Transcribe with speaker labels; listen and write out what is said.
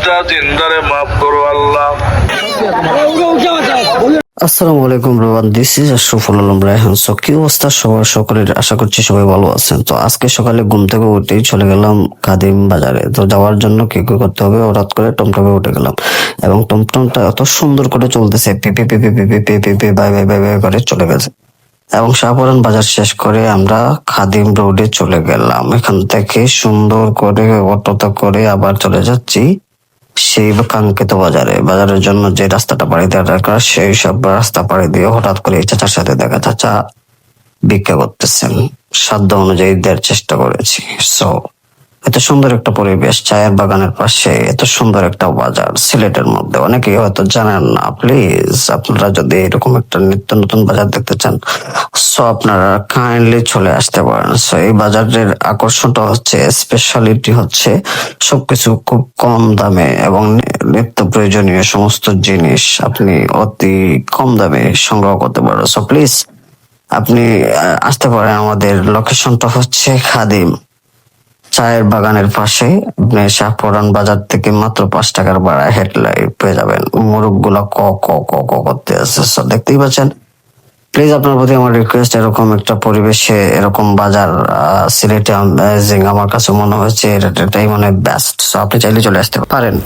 Speaker 1: সবটা জিন্দারে মাফ করো আল্লাহ।
Speaker 2: আসসালামু আলাইকুম রোবান this is Alam Raihan so কি অবস্থা সবার সকলের? আশা করছি সবাই ভালো আছেন। তো আজকে সকালে ঘুম থেকে চলে গেলাম কাদিম বাজারে। তো যাওয়ার জন্য কি কি করতে হবে? করে টমটমে উঠে গেলাম। এবং টমটমটা এত সুন্দর করে চলতেছে পেপে পেপে পেপে পেপে পে বাই বাই বাই বাই করে চলে গেছে। এবং শাহপুরান বাজার শেষ করে আমরা খাদিম রোডে চলে গেলাম। এখান থেকে সুন্দর করে অটোতে করে আবার চলে যাচ্ছি। সেই কাঙ্ক্ষিত বাজারে। বাজারের জন্য যে রাস্তাটা পাড়ি দেওয়া দরকার, সেই সব রাস্তা পাড়ি দিয়ে হঠাৎ করে চাচার সাথে দেখা চাচা ভিক্ষা করতেছেন। সাধ্য অনুযায়ী দেওয়ার চেষ্টা করেছি। সো এত সুন্দর একটা পরিবেশ চায়ের বাগানের পাশে, এত সুন্দর একটা বাজার সিলেটের মধ্যে। অনেকেই হয়তো জানেন না প্লিজ আপনারা যদি এরকম একটা নিত্য নতুন বাজার দেখতে চান সো আপনারা কাইন্ডলি চলে আসতে পারেন। সো এই বাজারের আকর্ষণটা হচ্ছে স্পেশালিটি হচ্ছে সবকিছু খুব কম দামে এবং নিত্য প্রয়োজনীয় সমস্ত জিনিস আপনি অতি কম দামে সংগ্রহ করতে পারেন। সো প্লিজ আপনি আসতে পারেন। আমাদের লোকেশনটা হচ্ছে খাদিম। চায়ের বাগানের পাশে আপনি বাজার থেকে মাত্র পাঁচ টাকার ভাড়া হেডলাইট পেয়ে যাবেন। মোরগগুলা ক ক ক ক করতে So, দেখতেই পাচ্ছেন? প্লিজ আপনার প্রতি আমার রিকোয়েস্ট এরকম একটা পরিবেশে এরকম বাজার সিলেটে আমার কাছে মনে হয়েছে এটা- এটাই মানে বেস্ট আপনি চাইলে চলে আসতে পারেন।